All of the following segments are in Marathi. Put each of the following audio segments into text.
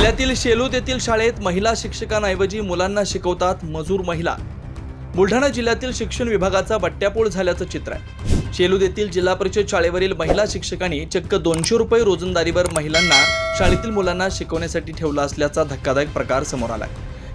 जिल्ह्यातील शेलूद येथील शाळेत महिला शिक्षकांऐवजी मुलांना शिकवतात मजूर महिला. बुलढाणा जिल्ह्यातील शिक्षण विभागाचा बट्ट्यापोळ झाल्याचं चित्र आहे. शेलूद येथील जिल्हा परिषद शाळेवरील महिला शिक्षकांनी चक्क दोनशे रुपये रोजंदारीवर महिलांना शाळेतील मुलांना शिकवण्यासाठी ठेवला असल्याचा धक्कादायक प्रकार समोर आलाय.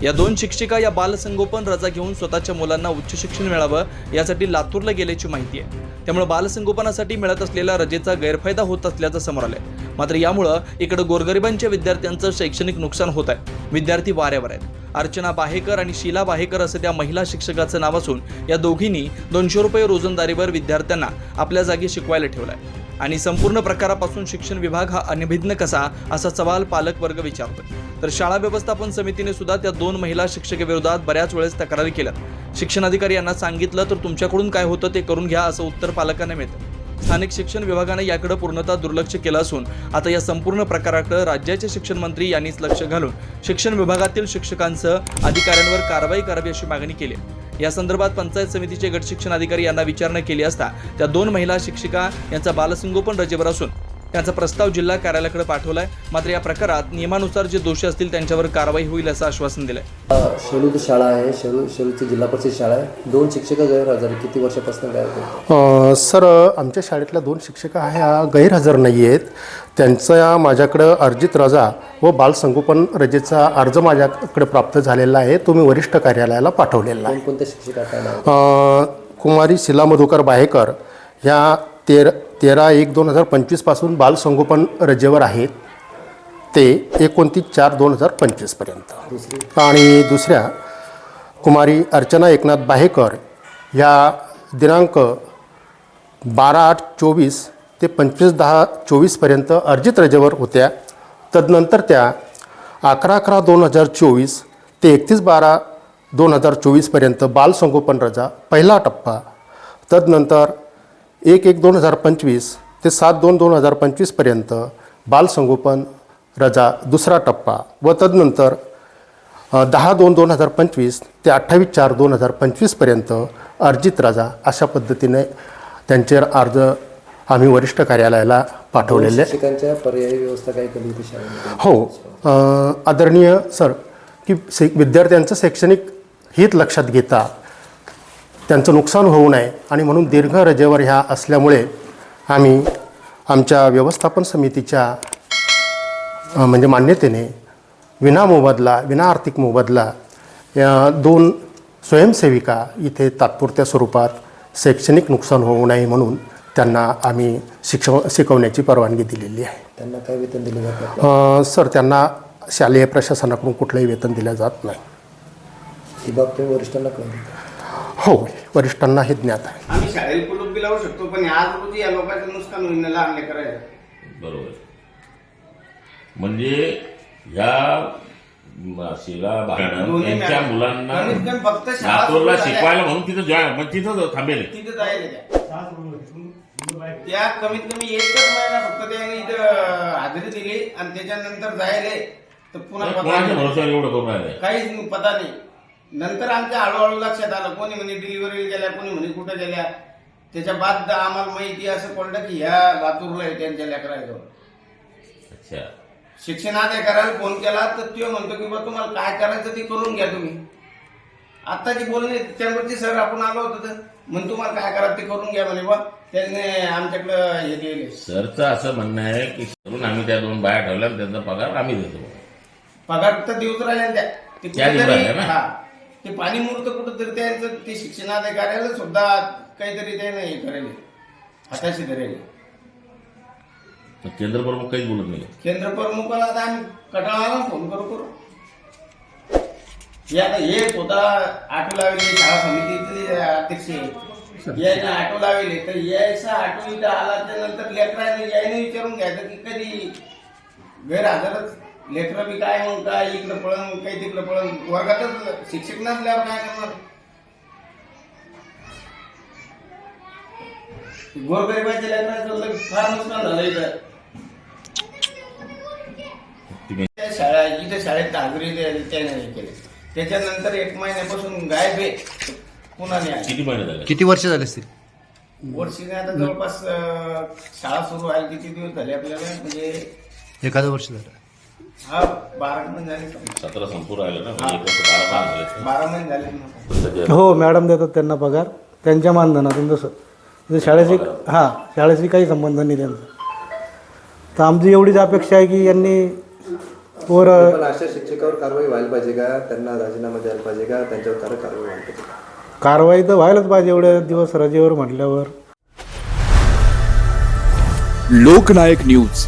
या दोन शिक्षिका या बालसंगोपन रजा घेऊन स्वतःच्या मुलांना उच्च शिक्षण मिळावं यासाठी लातूरला गेल्याची माहिती आहे. त्यामुळे बालसंगोपनासाठी मिळत असलेल्या रजेचा गैरफायदा होत असल्याचं समोर आलंय. मात्र यामुळं इकडं गोरगरिबांच्या विद्यार्थ्यांचं शैक्षणिक नुकसान होत आहे. विद्यार्थी वाऱ्यावर आहेत. अर्चना बाहेकर आणि शीला बाहेकर असं त्या महिला शिक्षकाचं नाव असून या दोघींनी दोनशे रुपये रोजंदारीवर विद्यार्थ्यांना आपल्या जागी शिकवायला ठेवलं आहे आणि संपूर्ण प्रकारापासून शिक्षण विभाग हा अनभिज्ञ कसा असा सवाल पालक वर्ग विचारतो तर शाळा व्यवस्थापन समितीने सुद्धा त्या दोन महिला शिक्षकेविरोधात बऱ्याच वेळेस तक्रारी केल्या शिक्षणाधिकारी यांना सांगितलं तर तुमच्याकडून काय होतं ते करून घ्या असं उत्तर पालकांना मिळतं. स्थानिक शिक्षण विभागाने याकडे पूर्णतः दुर्लक्ष केलं असून आता या संपूर्ण प्रकाराकडे राज्याचे शिक्षण मंत्री यांनीच लक्ष घालून शिक्षण विभागातील शिक्षकांसह अधिकाऱ्यांवर कारवाई करावी अशी मागणी केली आहे. या संदर्भात पंचायत समितीचे गट शिक्षण अधिकारी यांना विचारणा केली असता त्या दोन महिला शिक्षिका यांचा बालसंगोपन रजेवर असून त्यांचा प्रस्ताव जिल्हा कार्यालयाकडे पाठवलाय. मात्र या प्रकारात नियमानुसार जे दोषी असतील त्यांच्यावर कारवाई होईल असं आश्वासन दिलंय. शेलूची शाळा आहे. शेलू शेलूची जिल्हा परिषद शाळा आहे. दोन शिक्षक गैरहजर आहे. किती वर्षापासून सर आमच्या शाळेतल्या दोन शिक्षिका ह्या गैरहजर नाही आहेत. त्यांचा माझ्याकडं अर्जित रजा व बालसंगोपन रजेचा अर्ज माझ्याकडे प्राप्त झालेला आहे. तो मी वरिष्ठ कार्यालयाला पाठवलेला आहे. कोणकोणत्या शिक्षिका कुमारी शिला मधुकर बाहेकर ह्या तेर तेरा एक दोन हजार पंचवीसपासून बालसंगोपन रजेवर आहेत. ते एकोणतीस चार दोन हजार पंचवीसपर्यंत आणि दुसऱ्या कुमारी अर्चना एकनाथ बाहेकर ह्या दिनांक बारा आठ चोवीस ते पंचवीस दहा चोवीसपर्यंत अर्जित रजेवर होत्या. तदनंतर त्या अकरा अकरा दोन हजार चोवीस ते एकतीस बारा दोन हजार चोवीसपर्यंत बालसंगोपन रजा पहिला टप्पा. तदनंतर एक एक दोन हजार पंचवीस ते सात दोन दोन हजार पंचवीसपर्यंत बालसंगोपन रजा दुसरा टप्पा व तदनंतर दहा दोन दोन हजार पंचवीस ते अठ्ठावीस चार दोन हजार पंचवीसपर्यंत अर्जित रजा अशा पद्धतीने त्यांचे अर्ज आम्ही वरिष्ठ कार्यालयाला पाठवलेले. पर्यायी व्यवस्था काय हो आदरणीय सर की से विद्यार्थ्यांचं शैक्षणिक हित लक्षात घेता त्यांचं नुकसान होऊ नये आणि म्हणून दीर्घ रजेवर ह्या असल्यामुळे आम्ही आमच्या व्यवस्थापन समितीच्या म्हणजे मान्यतेने विना मोबदला विना आर्थिक मोबदला या दोन स्वयंसेविका इथे तात्पुरत्या स्वरूपात शैक्षणिक नुकसान होऊ नये म्हणून त्यांना आम्ही शिक्षव शिकवण्याची परवानगी दिलेली आहे. त्यांना काय वेतन दिले जातं सर त्यांना शालेय प्रशासनाकडून कुठलंही वेतन दिलं जात नाही. ही बाब तुम्ही वरिष्ठांना कळली हो वरिष्ठांना हे ज्ञात आहे आम्ही शाळेत कुलूप लावू शकतो पण आज रोजी या लोकांचं नुकसान होईल ना लहान लेकरायचं बरोबर म्हणजे ह्या शिला दोन्ही मॅडम. मुलांना कमीत कमी फक्त शाळा लातूरला सुरू झाल्या. शिकवायला म्हणून तिथं जॉय मग तिथं थांबेल तिथं जायला त्या त्या कमीत कमी एकच महिना फक्त त्याने इथं हाजरी दिली आणि त्याच्यानंतर जायले तर पुन्हा पता कोणाच्या नाही. भरोश्यावर एवढं करून राहिले काहीच पता नाही नंतर आमच्या हळूहळू लक्षात आलं कोणी म्हणे डिलिव्हरी गेल्या कोणी म्हणे कुठं गेल्या. त्याच्या बाद आम्हाला माहिती असं पडलं की ह्या लातूरला आहे त्यांच्या लेकराजवळ. अच्छा. शिक्षणाधिकाऱ्याला फोन केला तर तो म्हणतो की बा तुम्हाला काय करायचं ते करून घ्या तुम्ही. आत्ताची बोलणी त्यावरती सर आपण आलो होतो तर म्हण तुम्हाला काय करा ते करून घ्या म्हणे बा. त्यांनी आमच्याकडं हे दिले सरचं असं म्हणणं आहे की करून आम्ही त्या दोन बाया ठेवल्या आणि त्यांचा पगार आम्ही देतो. पगार तर देऊच राहिले त्या ना? हा. ते पाणी मुहूर्त कुठंतरी त्यांचं ते शिक्षणाधिकाऱ्याला सुद्धा काहीतरी त्याने हे करेल हाताशी धरेल तर केंद्र प्रमुख काहीच बोलत नाही केंद्र प्रमुखाला आता आम्ही कटाळाला फोन करू करू. हे आता हे स्वतः आटो लावले शाळा समितीतले अध्यक्ष आहे. याने आटो लावले तर यायचा आटो इथं आला त्यानंतर लेकराने यायने विचारून घ्यायचं की कधी गैरहजरच लेकरं बी काय मग काय इकडं पळण काही तिकडं पळण वर्गातच शिक्षक नसल्यावर काय करणार? गोरगरिबाच्या लेकराचं लय फार नुकसान झालं इथं. शाळा इथे शाळेत हाजरी त्याने केले. त्याच्यानंतर एक महिन्यापासून गायब आहे. पुन्हा नाही किती महिने झाले? किती वर्ष झाले असतील? वर्षीने आता जवळपास अं, शाळा सुरू व्हायला किती दिवस झाले आपल्याला? म्हणजे एखादं वर्ष झालं. हा बारा महिने झाले. समजा. सतरा संपूर राहिलं ना म्हणजे एक वर्ष बारा महिने झाले. बारा महिने झाले. ना त्याचे हो मॅडम देतात त्यांना पगार. त्यांच्या मानधनातून जसं म्हणजे शाळेशी हां शाळेशी काही संबंध नाही त्यांचा. तर आमची एवढीच अपेक्षा आहे की यांनी वर पण अशा शिक्षकावर कारवाई व्हायला पाहिजे का? त्यांना राजीनामा द्यायला पाहिजे का? त्यांच्यावर कारवाई कारवाई व्हायला पाहिजे कारवाई तर व्हायलाच पाहिजे एवढे दिवस रजेवर म्हटल्यावर. लोकनायक न्यूज.